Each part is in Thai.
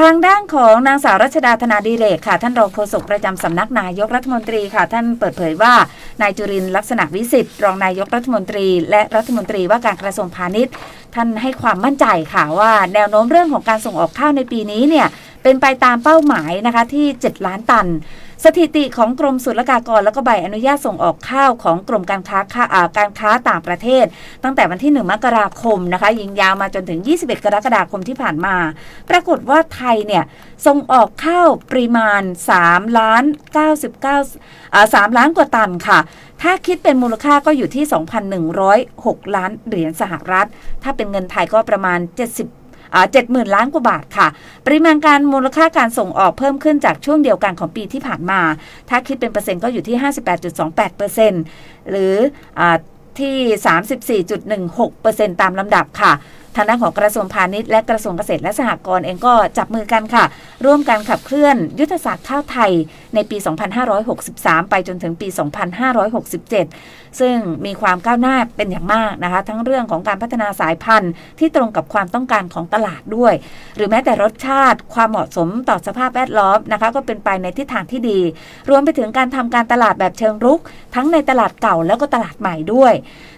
ทางด้านของนางสาวรัชดาธนาดีเรกค่ะ ท่านรองโฆษกประจำสำนักนายกรัฐมนตรีค่ะ ท่านเปิดเผยว่านายจุรินลักษณะวิสิทธิ์รองนายกรัฐมนตรี และรัฐมนตรีว่าการกระทรวงพาณิชย์ ท่านให้ความมั่นใจค่ะว่า แนวโน้มเรื่องของการส่งออกข้าวในปีนี้เนี่ย เป็นไปตามเป้าหมายนะคะที่ 7 ล้านตัน สถิติของกรมศุลกากร แล้วก็ใบอนุญาตส่งออกข้าวของกรมการค้าค่าการค้าต่างประเทศ ตั้งแต่วันที่ 1 มกราคมนะคะยิงยาวมาจนถึง 21 กรกฎาคมที่ผ่านมา ปรากฏว่าไทยเนี่ยส่งออกข้าวปริมาณ3ล้าน99อ่า3ล้านกว่าตันค่ะถ้าคิดเป็นมูลค่าก็อยู่ที่ 2,106 ล้านเหรียญสหรัฐ ถ้าเป็นเงินไทยก็ประมาณ 70 70,000 ล้านกว่าบาทค่ะ ปริมาณการมูลค่าการส่งออกเพิ่มขึ้นจากช่วงเดียวกันของปีที่ผ่านมา ถ้าคิดเป็นเปอร์เซ็นต์ก็อยู่ที่ 58.28%หรืออาที่ 34.16%ตามลำดับค่ะ ทางด้านของกระทรวงพาณิชย์และกระทรวงเกษตรและสหกรณ์เองก็จับมือกันค่ะ ร่วมกันขับเคลื่อนยุทธศาสตร์ข้าวไทยในปี 2563 ไปจนถึงปี 2567 ซึ่งมีความก้าวหน้าเป็นอย่างมากนะคะ ทั้งเรื่องของการพัฒนาสายพันธุ์ที่ตรงกับความต้องการของตลาดด้วย หรือแม้แต่รสชาติความเหมาะสมต่อสภาพแวดล้อมนะคะก็เป็นไปในทิศทางที่ดี รวมไปถึงการทำการตลาดแบบเชิงรุก ทั้งในตลาดเก่าแล้วก็ตลาดใหม่ด้วย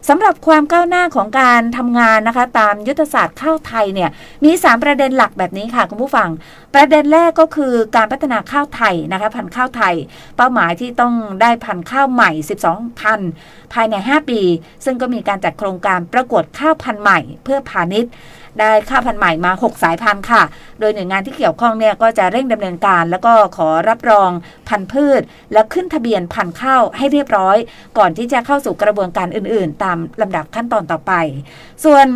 สำหรับความก้าวหน้าของการทำงานนะคะตามยุทธศาสตร์ข้าวไทยเนี่ยมี 3 ประเด็นหลักแบบนี้ค่ะคุณผู้ฟัง ประเด็นแรกก็คือการพัฒนาข้าวไทยนะคะพันธุ์ข้าวไทย เป้าหมายที่ต้องได้พันธุ์ข้าวใหม่ 12 พันธุ์ภายใน 5 ปี ซึ่งก็มีการจัดโครงการประกวดข้าวพันธุ์ใหม่เพื่อพาณิชย์ได้ข้าวพันธุ์ใหม่มา 6 สายพันธุ์ค่ะ โดยหน่วยงานที่เกี่ยวข้องเนี่ยก็จะเร่งดำเนินการ แล้วก็ขอรับรองพันธุ์พืช และขึ้นทะเบียนพันธุ์ข้าวให้เรียบร้อย ก่อนที่จะเข้าสู่กระบวนการอื่น ๆ ตามลำดับขั้นตอนต่อไป ส่วน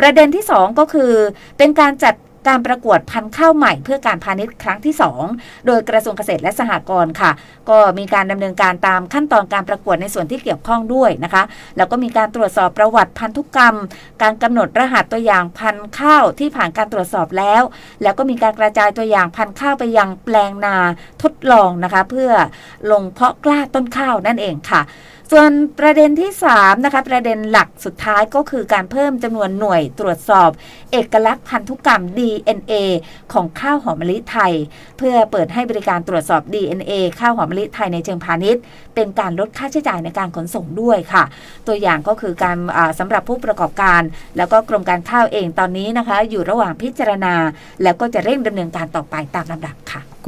ประเด็นที่ 2 ก็คือ เป็นการจัดการประกวดพันธุ์ข้าวใหม่เพื่อการพาณิชย์ครั้งที่ 2 โดยกระทรวงเกษตรและสหกรณ์ค่ะ ก็มีการดำเนินการตามขั้นตอนการประกวดในส่วนที่เกี่ยวข้องด้วยนะคะ แล้วก็มีการตรวจสอบประวัติพันธุกรรม การกำหนดรหัสตัวอย่างพันธุ์ข้าวที่ผ่านการตรวจสอบแล้ว แล้วก็มีการกระจายตัวอย่างพันธุ์ข้าวไปยังแปลงนาทดลองนะคะ เพื่อลงเพาะกล้าต้นข้าวนั่นเองค่ะส่วนประเด็นที่3นะคะประเด็นหลักสุดท้ายก็คือการเพิ่มจำนวนหน่วยตรวจสอบ เอกลักษณ์พันธุกรรม DNA ของข้าวหอมมะลิไทย เพื่อเปิดให้บริการตรวจสอบ DNA ข้าวหอมมะลิไทยในเชิงพาณิชย์ เป็นการลดค่าใช้จ่ายในการขนส่งด้วยค่ะ ตัวอย่างก็คือการสำหรับผู้ประกอบการ แล้วก็กรมการข้าวเองตอนนี้นะคะ อยู่ระหว่างพิจารณา แล้วก็จะเร่งดำเนินการต่อไปตามลำดับค่ะ